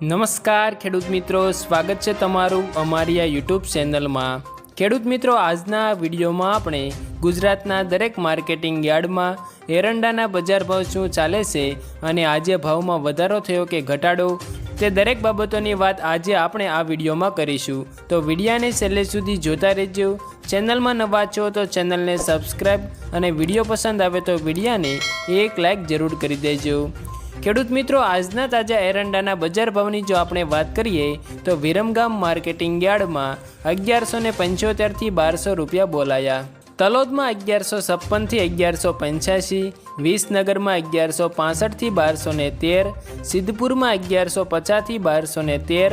નમસ્કાર ખેડૂત મિત્રો, સ્વાગત છે તમારું અમારી આ યુટ્યુબ ચેનલમાં. ખેડૂત મિત્રો, આજના વિડીયોમાં આપણે ગુજરાતના દરેક માર્કેટિંગ યાર્ડમાં એરંડાના બજાર ભાવ શું ચાલે છે અને આજે ભાવમાં વધારો થયો કે ઘટાડો, તે દરેક બાબતોની વાત આજે આપણે આ વિડીયોમાં કરીશું. તો વિડીયાને છેલ્લે સુધી જોતા રહેજો. ચેનલમાં નવા છો તો ચેનલને સબસ્ક્રાઈબ અને વીડિયો પસંદ આવે તો વિડીયાને એક લાઇક જરૂર કરી દેજો. ખેડૂત મિત્રો, આજના તાજા એરંડાના બજાર ભાવની જો આપણે વાત કરીએ, તો વિરમગામ માર્કેટિંગ યાર્ડમાં અગિયારસો ને પંચોતેરથી બારસો રૂપિયા બોલાયા. તલોદમાં અગિયારસો છપ્પનથી અગિયારસો પંચ્યાસી, વિસનગરમાં અગિયારસો પાસઠથી બારસો ને તેર, સિદ્ધપુરમાં અગિયારસો પચાસથી બારસો ને તેર,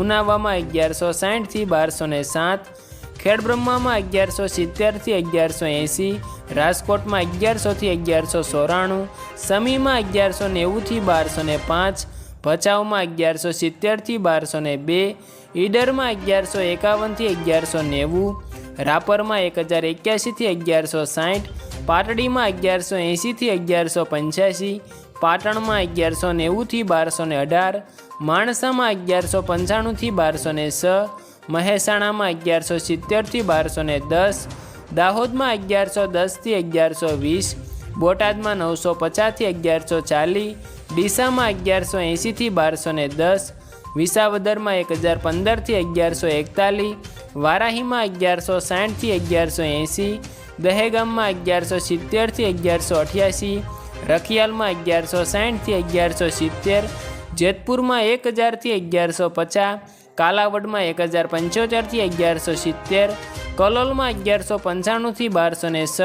ઉનાવામાં અગિયારસો સાઠથી બારસો ને સાત ખેડબ્રહ્મામાં અગિયારસો સિત્તેરથી અગિયારસો એંસી, રાજકોટમાં અગિયારસોથી અગિયારસો ચોરાણું, સમીમાં અગિયારસો નેવુંથી બારસો ને પાંચ, ભચાઉમાં અગિયારસો સિત્તેરથી બારસો ને બે, ઈડરમાં અગિયારસો એકાવનથી અગિયારસો નેવું, રાપરમાં એક હજાર એક્યાસીથી અગિયારસો સાઠ, પાટડીમાં અગિયારસો એંસીથી અગિયારસો પંચ્યાસી, પાટણમાં અગિયારસો નેવુંથી બારસો ને અઢાર, માણસામાં અગિયારસો પંચાણુંથી બારસો ને છ મહેસાણામાં અગિયારસો સિત્તેરથી બારસો ને દસ, દાહોદમાં અગિયારસો દસથી અગિયારસો વીસ, બોટાદમાં નવસો પચાસથી અગિયારસો ચાલીસ, ડીસામાં અગિયારસો એંશીથી બારસો ને દસ, વિસાવદરમાં એક હજાર પંદરથી અગિયારસો એકતાલીસ, વારાહીમાં અગિયારસો સાઠથી અગિયારસો એંશી, દહેગામમાં અગિયારસો સિત્તેરથી અગિયારસો અઠ્યાસી, રખિયાલમાં અગિયારસો સાઠથી અગિયારસો સિત્તેર જેતપુરમાં એક હજારથી અગિયારસો પચાસ, કાલાવડમાં એક હજાર પંચોતેરથી અગિયારસો સિત્તેર, કલોલમાં અગિયારસો પંચાણુંથી બારસો ને છ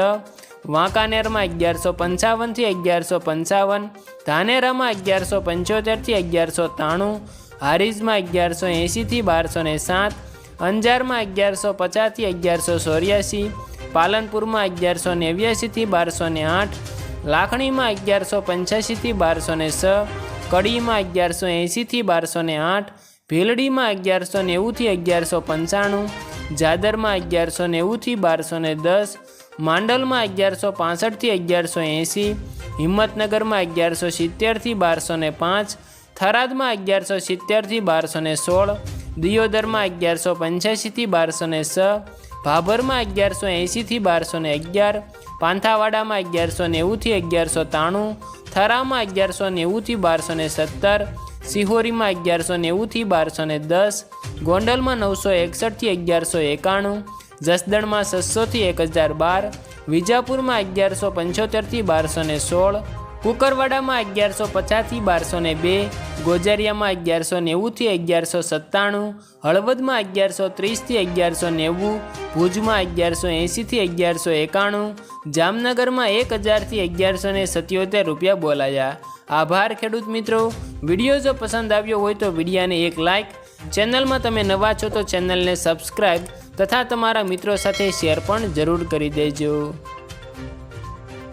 વાંકાનેરમાં અગિયારસો પંચાવનથી અગિયારસો પંચાવન, ધાનેરામાં અગિયારસો પંચોતેરથી અગિયારસો ત્રાણું, હારીજમાં અગિયારસો એંશીથી બારસો ને સાત, અંજારમાં અગિયારસો પચાસથી અગિયારસો ચોર્યાસી, પાલનપુરમાં અગિયારસો નેવ્યાસીથી બારસો ને આઠ, લાખણીમાં અગિયારસો પંચ્યાસીથી બારસો ને છ કડીમાં અગિયારસો એંશીથી બારસો ને આઠ, ભેલડીમાં અગિયારસો નેવુંથી અગિયારસો પંચાણું, જાદરમાં અગિયારસો નેવુંથી બારસો ને દસ, માંડલમાં અગિયારસો પાસઠથી અગિયારસો એંશી, હિંમતનગરમાં અગિયારસો સિત્તેરથી બારસો ને પાંચ, થરાદમાં અગિયારસો સિત્તેરથી બારસો ને સોળ, દિયોદરમાં અગિયારસો પંચ્યાસીથી બારસો ને છ ભાભરમાં અગિયારસો એંશીથી બારસો ને અગિયાર, પાંથાવાડામાં અગિયારસો નેવુંથી અગિયારસો ત્રાણું થરામાં અગિયારસો નેવુંથી બારસો ને સત્તર, સિહોરીમાં અગિયારસો નેવુંથી બારસો ને દસ, ગોંડલમાં નવસો એકસઠથી અગિયારસો એકાણું, જસદણમાં છસોથી એક હજાર બાર, વિજાપુરમાં અગિયારસો પંચોતેરથી બારસો ને સોળ કુકરવાડામાં અગિયારસો પચાસથી બારસો ને બે, ગોજારિયામાં અગિયારસો નેવુંથી અગિયારસો સત્તાણું, હળવદમાં અગિયારસો ત્રીસથી અગિયારસો નેવું, ભુજમાં અગિયારસો એંશીથી અગિયારસો એકાણું, જામનગરમાં એક હજારથી અગિયારસો ને સત્યોતેર રૂપિયા બોલાયા. આભાર ખેડૂત મિત્રો. વીડિયો જો પસંદ આવ્યો હોય તો વિડીયાને એક લાઇક ચેનલમાં તમે નવા છો તો ચેનલને સબસ્ક્રાઈબ તથા તમારા મિત્રો સાથે શેર પણ જરૂર કરી દેજો.